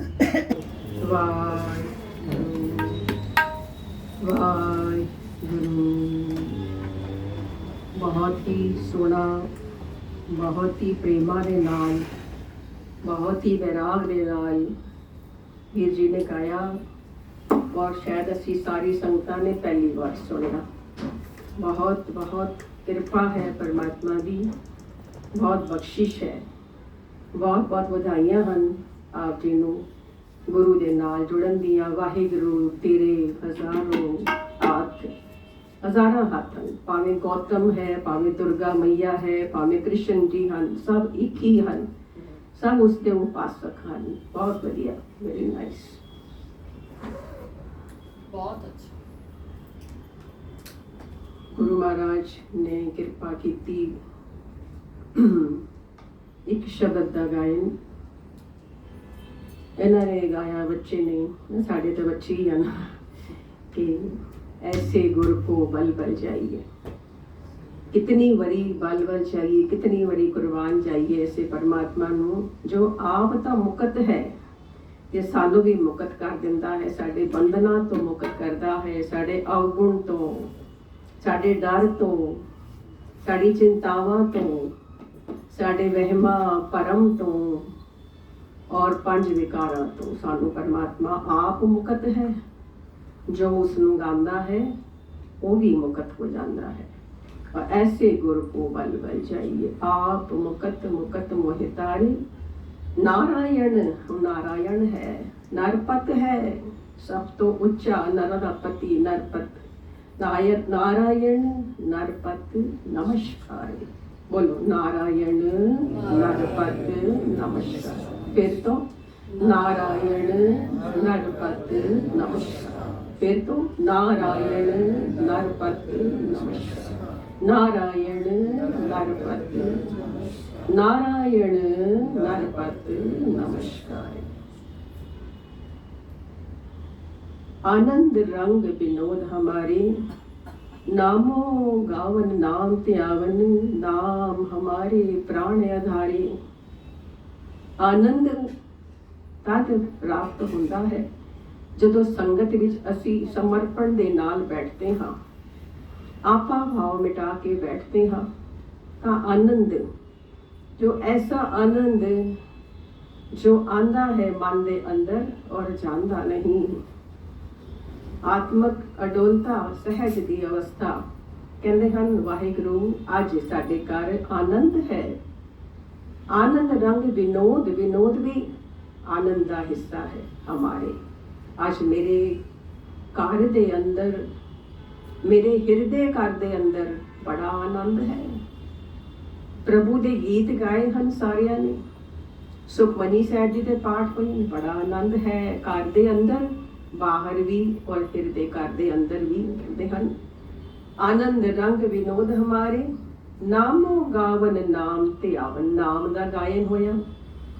ਵਾਹਿਗੁਰੂ। ਵਾਹਿਗੁਰੂ। ਬਹੁਤ ਹੀ ਸੋਹਣਾ, ਬਹੁਤ ਹੀ ਪ੍ਰੇਮਾ ਦੇ ਨਾਲ, ਬਹੁਤ ਹੀ ਵਿਰਾਗ ਦੇ ਨਾਲ ਵੀਰ ਜੀ ਨੇ ਗਾਇਆ। ਔਰ ਸ਼ਾਇਦ ਅਸੀਂ ਸਾਰੀ ਸੰਗਤਾਂ ਨੇ ਪਹਿਲੀ ਵਾਰ ਸੁਣਿਆ। ਬਹੁਤ ਬਹੁਤ ਕਿਰਪਾ ਹੈ ਪਰਮਾਤਮਾ ਦੀ। ਬਹੁਤ ਬਖਸ਼ਿਸ਼ ਹੈ। ਬਹੁਤ ਬਹੁਤ ਵਧਾਈਆਂ ਹਨ। ਆਪ ਜੀ ਨੂੰ ਗੁਰੂ ਦੇ ਨਾਲ ਜੁੜਨ ਦੀਆਂ ਵਾਹਿਗੁਰੂ ਤੇਰੇ ਹਜ਼ਾਰੋਂ ਹੱਥ ਹਜ਼ਾਰਾਂ ਹੱਥ। ਹਨ ਭਾਵੇਂ ਗੌਤਮ ਹੈ ਭਾਵੇਂ ਦੁਰਗਾ ਮਈਆ ਹੈ ਭਾਵੇਂ ਕ੍ਰਿਸ਼ਨ ਜੀ ਹਨ ਸਭ ਇੱਕ ਹੀ ਹਨ। ਸਭ ਉਸ ਦੇ ਉਪਾਸਕ ਹਨ। ਬਹੁਤ ਵਧੀਆ ਵੈਰੀ ਨਾਈਸ ਬਹੁਤ ਅੱਛਾ। ਗੁਰੂ ਮਹਾਰਾਜ ਨੇ ਕਿਰਪਾ ਕੀਤੀ। ਇੱਕ ਸ਼ਬਦ ਦਾ ਗਾਇਨ ਇਹਨਾਂ ਨੇ ਗਾਇਆ ਬੱਚੇ ਨੇ ਸਾਡੇ ਤਾਂ ਬੱਚੇ ਹੀ ਹਨ ਕਿ ਐਸੇ ਗੁਰ ਕੋ ਬਲ ਬਲ ਜਾਈਏ। ਕਿਤਨੀ ਵਰੀ ਬਲ ਬਲ ਜਾਈਏ, ਕਿਤਨੀ ਵਰੀ ਕੁਰਬਾਨ ਜਾਈਏ ਐਸੇ ਪਰਮਾਤਮਾ ਨੂੰ, ਜੋ ਆਪ ਤਾਂ ਮੁਕਤ ਹੈ। ਜੇ ਸਾਨੂੰ ਵੀ ਮੁਕਤ ਕਰ ਦਿੰਦਾ ਹੈ, ਸਾਡੇ ਬੰਧਨਾਂ ਤੋਂ ਮੁਕਤ ਕਰਦਾ ਹੈ, ਸਾਡੇ ਅਵਗੁਣ ਤੋਂ, ਸਾਡੇ ਡਰ ਤੋਂ, ਸਾਡੀ ਚਿੰਤਾਵਾਂ ਤੋਂ, ਸਾਡੇ ਵਹਿਮਾਂ ਭਰਮ ਤੋਂ ਔਰ ਪੰਜ ਵਿਕਾਰਾਂ ਤੋਂ ਸਾਨੂੰ ਪਰਮਾਤਮਾ ਆਪ ਮੁਕਤ ਹੈ। ਜੋ ਉਸ ਨੂੰ ਗਾਉਂਦਾ ਹੈ, ਉਹ ਵੀ ਮੁਕਤ ਹੋ ਜਾਂਦਾ ਹੈ। ਔਰ ਐਸੇ ਗੁਰ ਕੋ ਬਲ ਬਲ ਜਾਈਏ। ਆਪ ਮੁਕਤ ਮੁਕਤ ਮੋਹਿਤਾਰੇ। ਨਾਰਾਇਣ ਨਾਰਾਇਣ ਹੈ, ਨਰਪਤ ਹੈ। ਸਭ ਤੋਂ ਉੱਚਾ ਨਰ ਦਾ ਪਤੀ ਨਰਪਤ। ਨਾਇਰ ਨਾਰਾਇਣ, ਨਰਪਤ, ਨਮਸਕਾਰ। ਬੋਲੋ, ਨਾਰਾਇਣ, ਨਰਪਤ, ਨਮਸਕਾਰ। பேர்த்தோம் நாராயண நற்பத்து நமஸ்காரம். பேர்த்தோம் நாராயண நற்பத்து நமஸ்காரம். நாராயண நற்பத்து நாராயண நற்பத்து நமஸ்காரம். आनंद रंग विनोद हमारे नामो गावन नाम त्यावन नाम हमारे प्राण ਆਨੰਦ ਤਦ ਪ੍ਰਾਪਤ ਹੁੰਦਾ ਹੈ, ਜਦੋਂ ਸੰਗਤ ਵਿੱਚ ਅਸੀਂ ਸਮਰਪਣ ਦੇ ਨਾਲ ਬੈਠਦੇ ਹਾਂ। ਆਪਾ ਭਾਵ ਮਿਟਾ ਕੇ ਬੈਠਦੇ ਹਾਂ, ਤਾਂ ਆਨੰਦ, ਜੋ ਐਸਾ ਆਨੰਦ, ਜੋ ਆਂਦਾ ਹੈ ਮਨ ਦੇ ਅੰਦਰ ਔਰ ਜਾਂਦਾ ਨਹੀਂ। ਆਤਮਕ ਅਡੋਲਤਾ ਸਹਿਜ ਦੀ ਅਵਸਥਾ, ਕਹਿੰਦੇ ਹਨ, ਵਾਹਿਗੁਰੂ, ਅੱਜ ਸਾਡੇ ਘਰ ਆਨੰਦ ਹੈ। ਆਨੰਦ ਰੰਗ ਵਿਨੋਦ ਵਿਨੋਦ ਵੀ ਆਨੰਦ ਦਾ ਹਿੱਸਾ ਹੈ ਹਮਾਰੇ। ਅੱਜ ਮੇਰੇ ਘਰ ਦੇ ਅੰਦਰ, ਮੇਰੇ ਹਿਰਦੇ ਘਰ ਦੇ ਅੰਦਰ ਬੜਾ ਆਨੰਦ ਹੈ। ਪ੍ਰਭੂ ਦੇ ਗੀਤ ਗਾਏ ਹਨ ਸਾਰਿਆਂ ਨੇ। ਸੁਖਮਨੀ ਸਾਹਿਬ ਜੀ ਦੇ ਪਾਠ ਹੋਏ ਬੜਾ ਆਨੰਦ ਹੈ। ਘਰ ਦੇ ਅੰਦਰ ਬਾਹਰ ਵੀ ਔਰ ਹਿਰਦੇ ਘਰ ਦੇ ਅੰਦਰ ਵੀ ਕਹਿੰਦੇ ਹਨ। ਆਨੰਦ ਰੰਗ ਵਿਨੋਦ ਹਮਾਰੇ। ਨਾਮੋ ਗਾਵਨ ਨਾਮ ਧਿਆਵਨ, ਨਾਮ ਦਾ ਗਾਇਨ ਹੋਇਆ,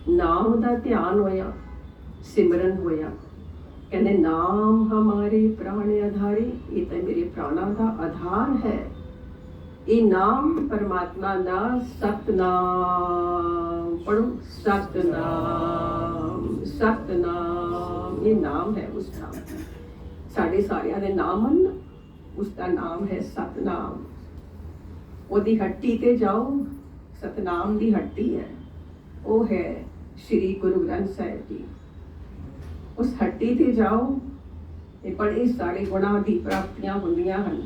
ਨਾਮ ਦਾ ਧਿਆਨ ਹੋਇਆ, ਸਿਮਰਨ ਹੋਇਆ। ਕਹਿੰਦੇ, ਨਾਮ ਹਮਾਰੇ ਪ੍ਰਾਣ ਆਧਾਰੇ, ਇਹ ਤਾਂ ਮੇਰੇ ਪ੍ਰਾਣਾਂ ਦਾ ਆਧਾਰ ਹੈ। ਇਹ ਨਾਮ ਪਰਮਾਤਮਾ ਦਾ ਸਤਨਾਮ। ਪੜੋ ਸਤਨਾਮ ਸਤਨਾਮ। ਇਹ ਨਾਮ ਹੈ ਉਸ ਦਾ। ਸਾਡੇ ਸਾਰਿਆਂ ਦੇ ਨਾਮ ਹਨ ਉਸ ਦਾ ਨਾਮ ਹੈ ਸਤਨਾਮ। ਉਹਦੀ ਹੱਟੀ ਤੇ ਜਾਓ, ਸਤਨਾਮ ਦੀ ਹੱਟੀ ਹੈ। ਉਹ ਹੈ ਸ੍ਰੀ ਗੁਰੂ ਗ੍ਰੰਥ ਸਾਹਿਬ ਜੀ। ਉਸ ਹੱਟੀ ਤੇ ਜਾਓ, ਇਹ ਬੜੇ ਸਾਰੇ ਗੁਣਾਂ ਦੀ ਪ੍ਰਾਪਤੀਆਂ ਹੁੰਦੀਆਂ ਹਨ।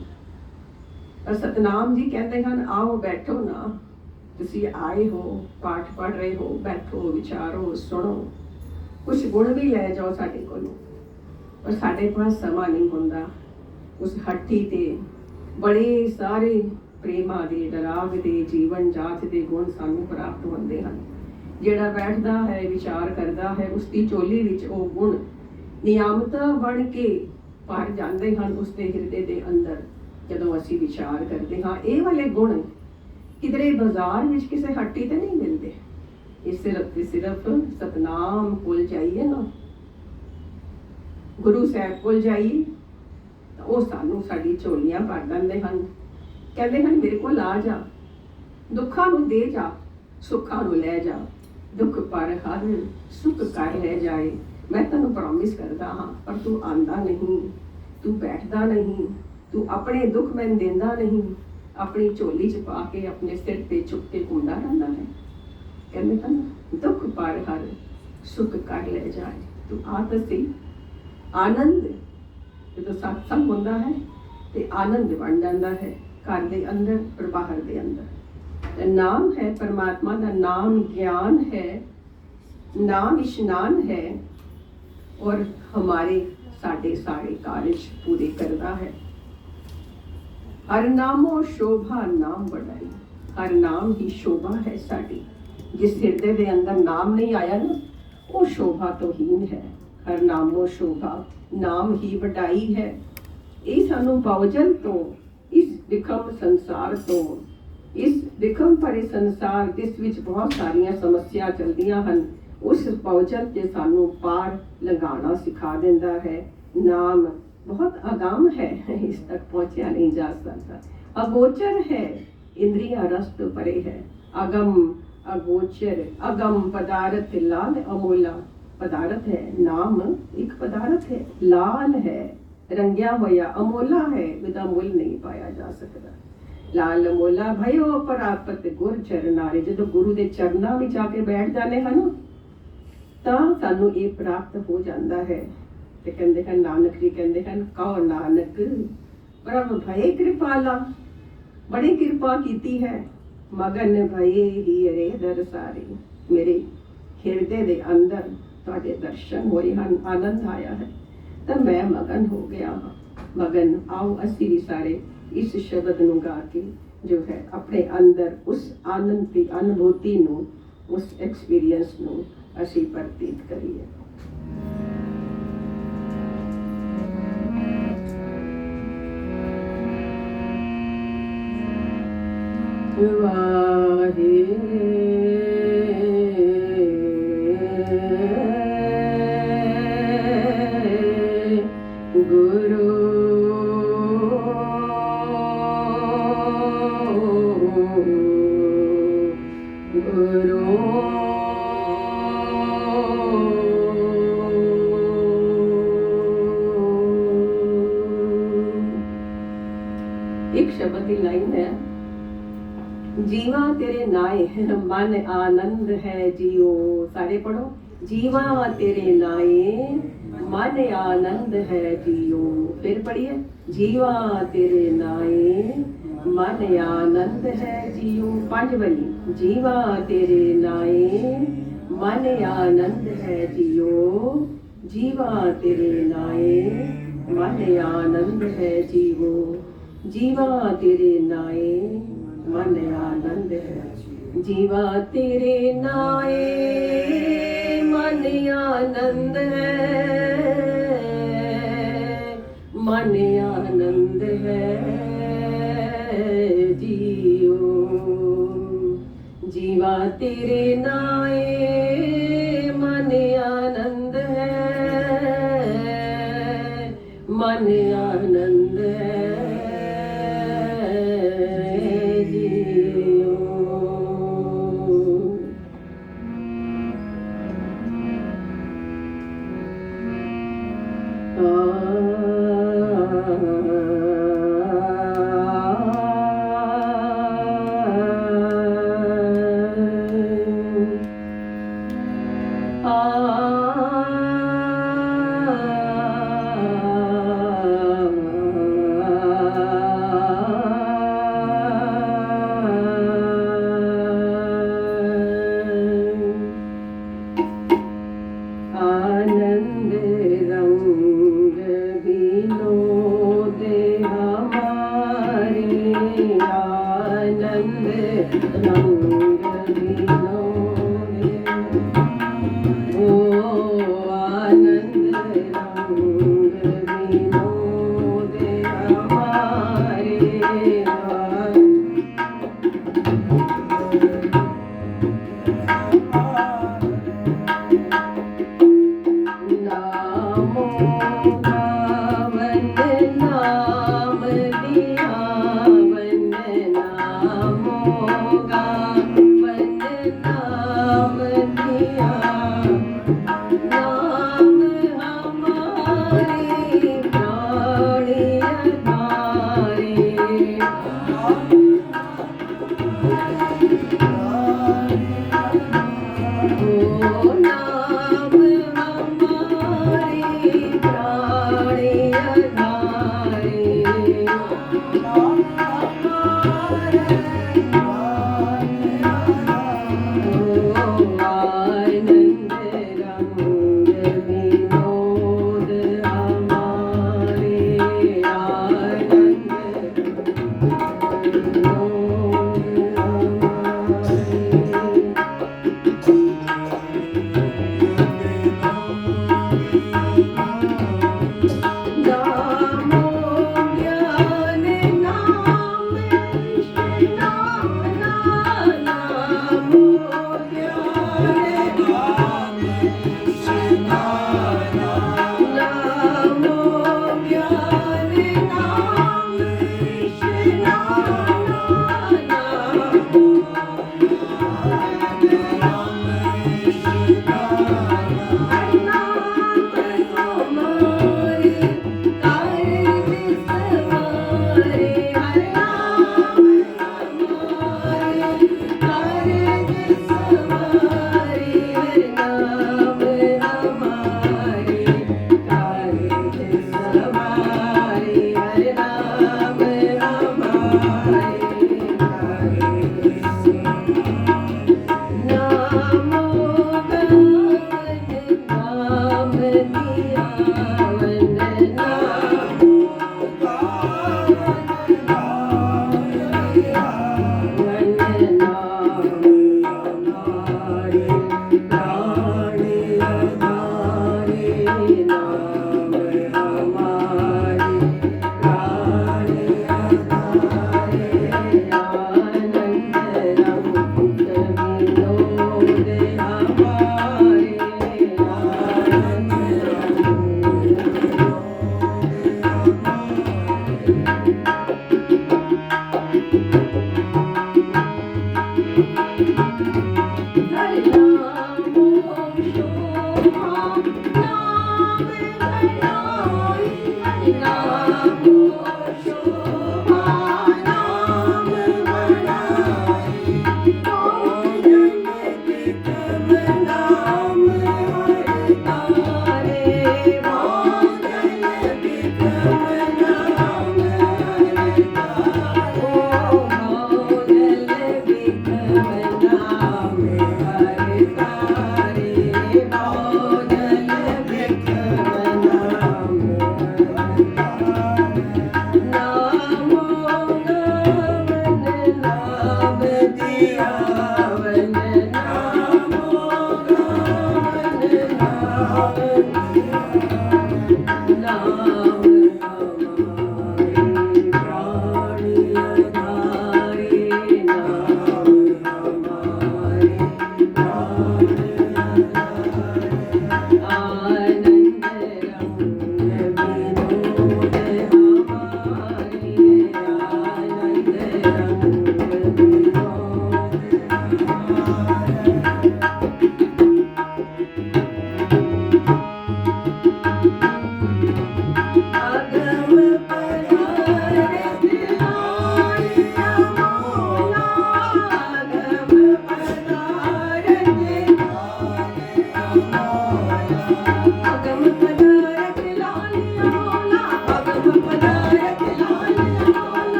ਪਰ ਸਤਨਾਮ ਜੀ ਕਹਿੰਦੇ ਹਨ, ਆਓ ਬੈਠੋ ਨਾ। ਤੁਸੀਂ ਆਏ ਹੋ, ਪਾਠ ਪੜ ਰਹੇ ਹੋ, ਬੈਠੋ, ਵਿਚਾਰੋ, ਸੁਣੋ। ਕੁਝ ਗੁਣ ਵੀ ਲੈ ਜਾਓ ਸਾਡੇ ਕੋਲੋਂ, ਪਰ ਸਾਡੇ ਕੋਲ ਸਮਾਂ ਨਹੀਂ ਹੁੰਦਾ। ਉਸ ਹੱਟੀ ਤੇ ਬੜੇ ਸਾਰੇ ਪ੍ਰੇਮਾ ਦੇ ਡਰਾਵ ਦੇ, ਜੀਵਨ ਜਾਚ ਦੇ ਗੁਣ ਸਾਨੂੰ ਪ੍ਰਾਪਤ ਹੁੰਦੇ ਹਨ। ਜਿਹੜਾ ਬੈਠਦਾ ਹੈ, ਵਿਚਾਰ ਕਰਦਾ ਹੈ ਉਸ ਦੀ ਚੋਲੀ ਵਿੱਚ ਉਹ ਗੁਣ ਨਿਯਮਤ ਬਣ ਕੇ ਭਰ ਜਾਂਦੇ ਹਨ ਉਸ ਦੇ ਹਿਰਦੇ ਦੇ ਅੰਦਰ। ਜਦੋਂ ਅਸੀਂ ਵਿਚਾਰ ਕਰਦੇ ਹਾਂ, ਇਹ ਵਾਲੇ ਗੁਣ ਕਿਧਰੇ ਬਾਜ਼ਾਰ ਵਿੱਚ ਕਿਸੇ ਹੱਟੀ ਤੇ ਨਹੀਂ ਮਿਲਦੇ। ਇਹ ਸਿਰਫ ਤੇ ਸਿਰਫ ਸਤਨਾਮ ਕੋਲ ਜਾਈਏ ਨਾ। ਗੁਰੂ ਸਾਹਿਬ ਕੋਲ ਜਾਈਏ ਉਹ ਸਾਨੂੰ ਸਾਡੀ ਝੋਲੀਆਂ ਭਰ ਦਿੰਦੇ ਹਨ। ਕਹਿੰਦੇ ਹਨ, ਮੇਰੇ ਕੋਲ ਆ ਜਾ। ਦੁੱਖਾਂ ਨੂੰ ਦੇ ਜਾ, ਸੁੱਖਾਂ ਨੂੰ ਲੈ ਜਾ। ਦੁੱਖ ਪਰ ਹਰ ਸੁੱਖ ਕਰ ਲੈ ਜਾਏ। ਮੈਂ ਤੈਨੂੰ ਪ੍ਰੋਮਿਸ ਕਰਦਾ ਹਾਂ, ਪਰ ਤੂੰ ਆਂਦਾ ਨਹੀਂ। ਤੂੰ ਬੈਠਦਾ ਨਹੀਂ। ਤੂੰ ਆਪਣੇ ਦੁੱਖ ਮੈਨੂੰ ਦਿੰਦਾ ਨਹੀਂ। ਆਪਣੀ ਝੋਲੀ 'ਚ ਪਾ ਕੇ, ਆਪਣੇ ਸਿਰ ਤੇ ਚੁੱਕ ਕੇ ਘੁੰਮਦਾ ਰਹਿੰਦਾ ਹੈ। ਕਹਿੰਦੇ ਤਾਂ ਦੁੱਖ ਪਰ ਹਰ ਸੁੱਖ ਕਰ ਲੈ ਜਾਏ। ਤੂੰ ਆ ਤਾਂ ਸਹੀ। ਆਨੰਦ, ਜਦੋਂ ਸਤਸੰਗ ਹੁੰਦਾ ਹੈ, ਤੇ ਆਨੰਦ ਬਣ ਜਾਂਦਾ ਹੈ। ਘਰ ਦੇ ਅੰਦਰ ਔਰ ਬਾਹਰ ਦੇ ਅੰਦਰ। ਤੇ ਨਾਮ ਹੈ ਪਰਮਾਤਮਾ, ਦਾ ਨਾਮ ਗਿਆਨ ਹੈ, ਨਾਮ ਇਸ਼ਨਾਨ ਹੈ ਔਰ ਹਮਾਰੇ ਸਾਡੇ ਸਾਰੇ ਕਾਰਜ ਪੂਰੇ ਕਰਦਾ ਹੈ। ਹਰ ਨਾਮੋ ਸ਼ੋਭਾ ਨਾਮ ਵਡਾਈ ਹਰ ਨਾਮ ਹੀ ਸ਼ੋਭਾ ਹੈ ਸਾਡੀ। ਜਿਸ ਹਿਰਦੇ ਦੇ ਅੰਦਰ ਨਾਮ ਨਹੀਂ ਆਇਆ ਨਾ, ਉਹ ਸ਼ੋਭਾ ਤੋਂ ਹੀਨ ਹੈ। ਹਰ ਨਾਮੋ ਸ਼ੋਭਾ ਨਾਮ ਹੀ ਵਡਾਈ ਹੈ। ਇਹ ਸਾਨੂੰ ਬਾਵਜਨ ਤੋਂ ਇਸ ਵਿਖਮ ਸੰਸਾਰ ਤੋਂ, ਇਸ ਵਿਖਮ ਭਰੇ ਸੰਸਾਰ ਜਿਸ ਵਿੱਚ ਬਹੁਤ ਸਾਰੀਆਂ ਸਮੱਸਿਆ ਚਲਦੀਆਂ ਹਨ, ਉਸ ਪਹੁੰਚਣ ਤੇ ਸਾਨੂੰ ਪਾਰ ਲੰਘਾਉਣਾ ਸਿਖਾ ਦਿੰਦਾ ਹੈ। ਨਾਮ ਬਹੁਤ ਅਗੰਮ ਹੈ, ਇਸ ਤੱਕ ਪਹੁੰਚਿਆ ਨਹੀਂ ਜਾ ਸਕਦਾ। ਅਗੋਚਰ ਹੈ, ਇੰਦਰੀਆਂ ਰਸ ਤੋਂ ਪਰੇ ਹੈ। ਅਗਮ, ਅਗੋਚਰ, ਅਗਮ ਪਦਾਰਥ, ਲਾਲ ਅਮੋਲਾ ਪਦਾਰਥ ਹੈ। ਨਾਮ ਇੱਕ ਪਦਾਰਥ ਹੈ, ਲਾਲ ਹੈ। ਰੰਗਿਆ ਹੋਇਆ ਅਮੋਲਾ ਹੈ ਉਹਦਾ ਮੁੱਲ ਨਹੀਂ ਪਾਇਆ ਜਾ ਸਕਦਾ। ਲਾਲ ਅਮੋਲਾ ਭਇਓ ਪ੍ਰਾਪਤ ਗੁਰ ਚਰਨਾਰੇ ਜਦੋਂ ਗੁਰੂ ਦੇ ਚਰਨਾਂ ਵਿੱਚ ਆ ਕੇ ਬੈਠ ਜਾਂਦੇ ਹਨ, ਤਾਂ ਸਾਨੂੰ ਇਹ ਪ੍ਰਾਪਤ ਹੋ ਜਾਂਦਾ ਹੈ। ਤੇ ਕਹਿੰਦੇ ਹਨ, ਨਾਨਕ ਜੀ ਕਹਿੰਦੇ ਹਨ, ਕਹੋ ਨਾਨਕ, ਪ੍ਰਭ ਭਏ ਕਿਰਪਾਲਾ, ਬੜੀ ਕਿਰਪਾ ਕੀਤੀ ਹੈ। ਮਗਨ ਭਏ ਹੀ ਰੇ ਦਰਸਾਰੇ ਮੇਰੇ ਹਿਰਦੇ ਦੇ ਅੰਦਰ ਤੁਹਾਡੇ ਦਰਸ਼ਨ ਹੋਏ ਹਨ, ਆਨੰਦ ਆਇਆ ਹੈ। ਤਾਂ ਮੈਂ ਮਗਨ ਹੋ ਗਿਆ ਹਾਂ। ਮਗਨ, ਆਓ ਅਸੀਂ ਵੀ ਸਾਰੇ ਇਸ ਸ਼ਬਦ ਨੂੰ ਗਾ ਕੇ ਜੋ ਹੈ ਆਪਣੇ ਅੰਦਰ ਉਸ ਆਨੰਦ ਦੀ ਅਨੁਭੂਤੀ ਨੂੰ, ਉਸ ਐਕਸਪੀਰੀਅੰਸ ਨੂੰ ਅਸੀਂ ਪ੍ਰਤੀਤ ਕਰੀਏ। ਆਨੰਦ ਹੈ ਜੀਓ। ਫਿਰ ਪੜੀਏ ਜੀਵਾ ਤੇਰੇ ਨਾਏ, ਮਨ ਆਨੰਦ ਹੈ ਜੀਓ। ਪੰਜ ਵਾਰੀ, ਜੀਵਾ ਤੇਰੇ ਨਾਏ, ਮਨ ਆਨੰਦ ਹੈ ਜੀਓ। ਜੀਵਾ ਤੇਰੇ ਨਾਏ, ਮਨ ਆਨੰਦ ਹੈ ਜੀਵੋ ਜੀਵਾ ਤੇਰੇ ਨਾਏ, ਮਨ ਆਨੰਦ ਹੈ ਜੀਵਾ ਤੇਰੇ ਨਾਏ, ਮਨ ਆਨੰਦ ਹੈ। ਮਨ ਆਨੰਦ ਹੈ ਜੀਓ। ਜੀਵਾ ਤੇਰੇ ਨਾਏ ਮਨ ਆਨੰਦ ਹੈ ਮਨ ਆਨੰਦ ਹੈ।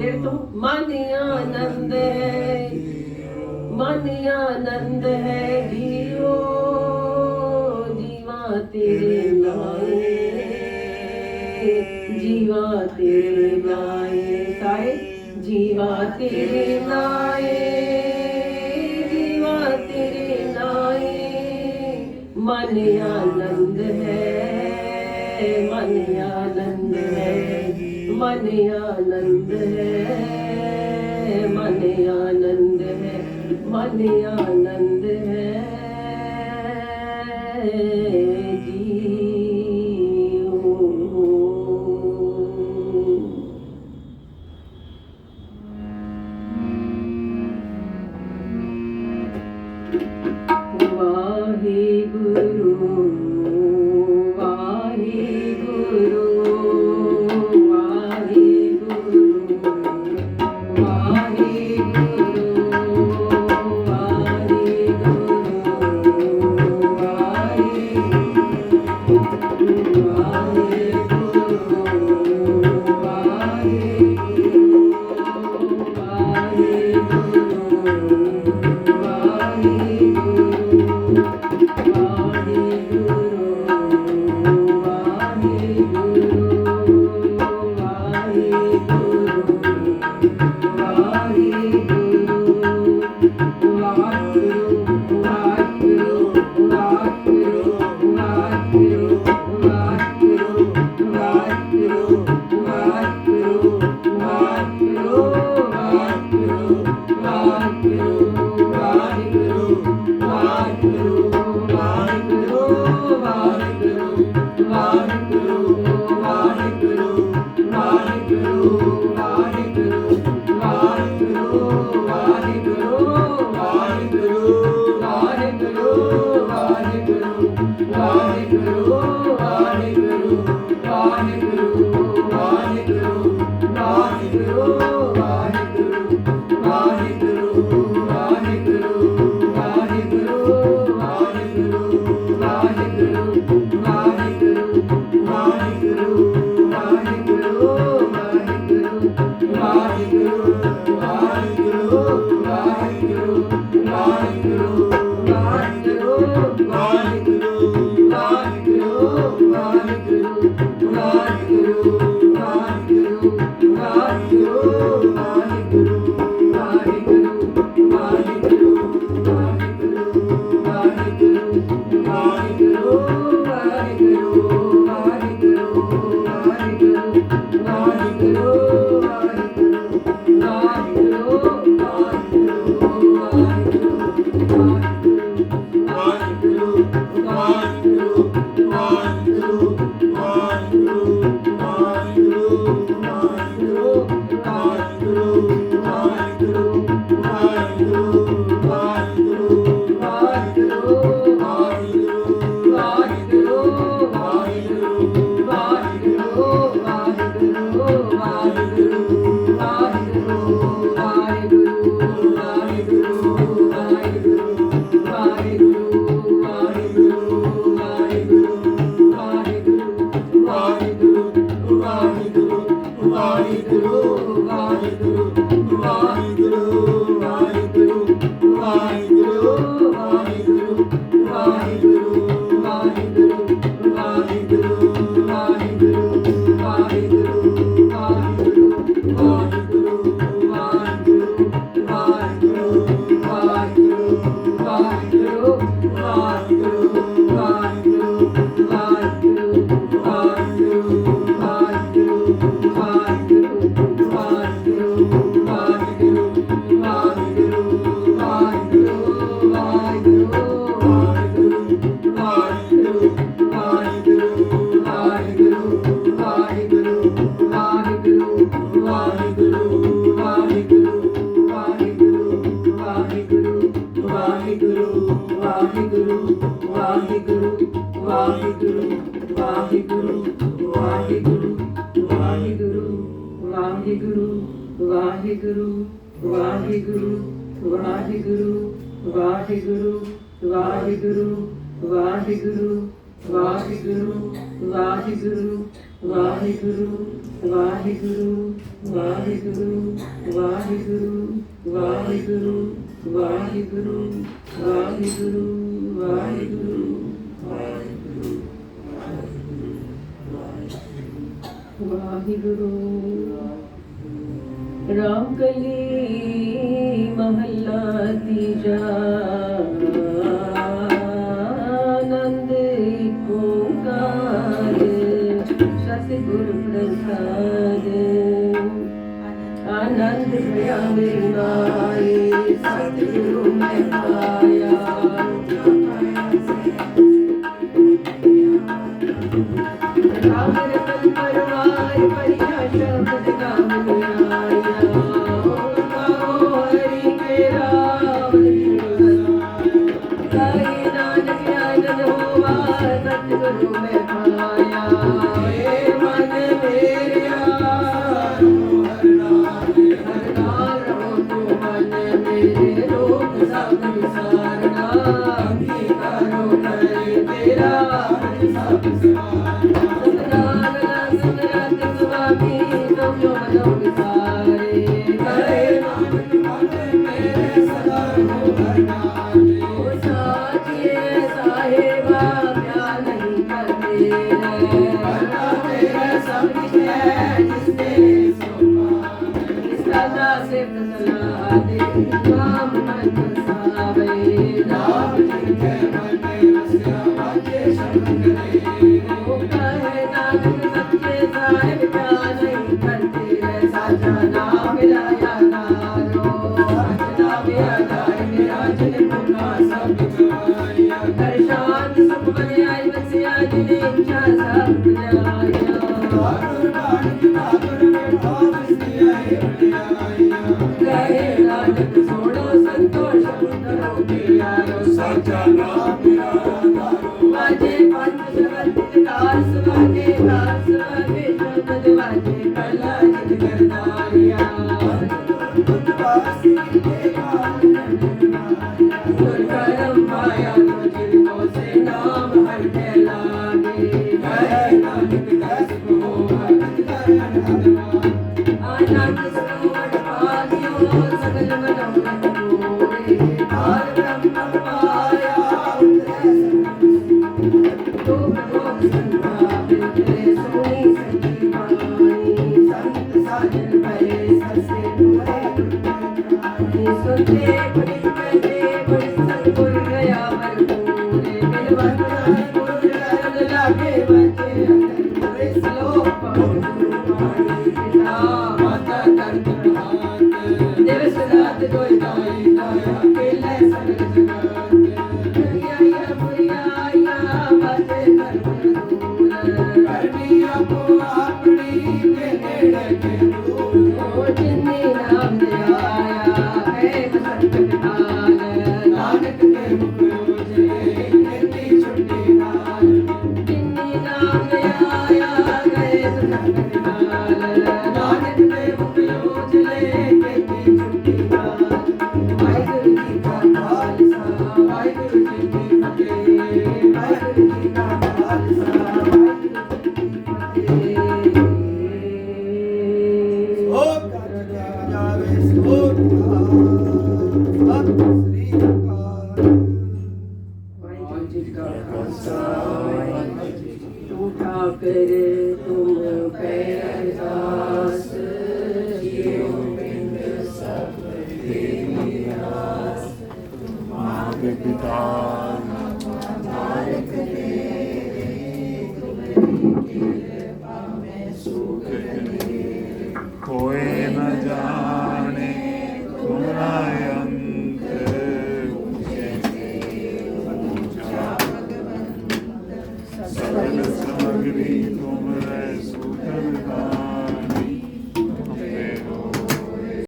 ਤੂੰ ਮਨ ਆਨੰਦ ਹੈ। ਮਨ ਆਨੰਦ ਹੈ ਜੀਓ, ਜੀਵਾ ਤੇਰੇ ਲਾਏ। ਜੀਵਾ ਤੇਰੇ ਲਾਏ ਸਾਰੇ ਜੀਵਾ ਤੇਰੇ ਲਾਏ। ਜੀਵਾ ਤੇਰੇ ਲਾਏ। ਮਨ ਆਨੰਦ ਹੈ ਮਨ ਆਨੰਦ ਹੈ। ਮਨ ਆਨੰਦ ਹੈ ਮਨ ਆਨੰਦ ਹੈ ਵਾਹਿਗੁਰੂ। ਰਾਮ ਕਲੀ ਮਹੱਲਾ ਤੀਜਾ। ਆਨੰਦ ਕੋਕਾਰ ਸਤਿਗੁਰ ਪ੍ਰਸਾਦ। ਆਨੰਦ ਪ੍ਰਿਆ ਮੇਰੀ ਮਾਈ Thank you. sorteio.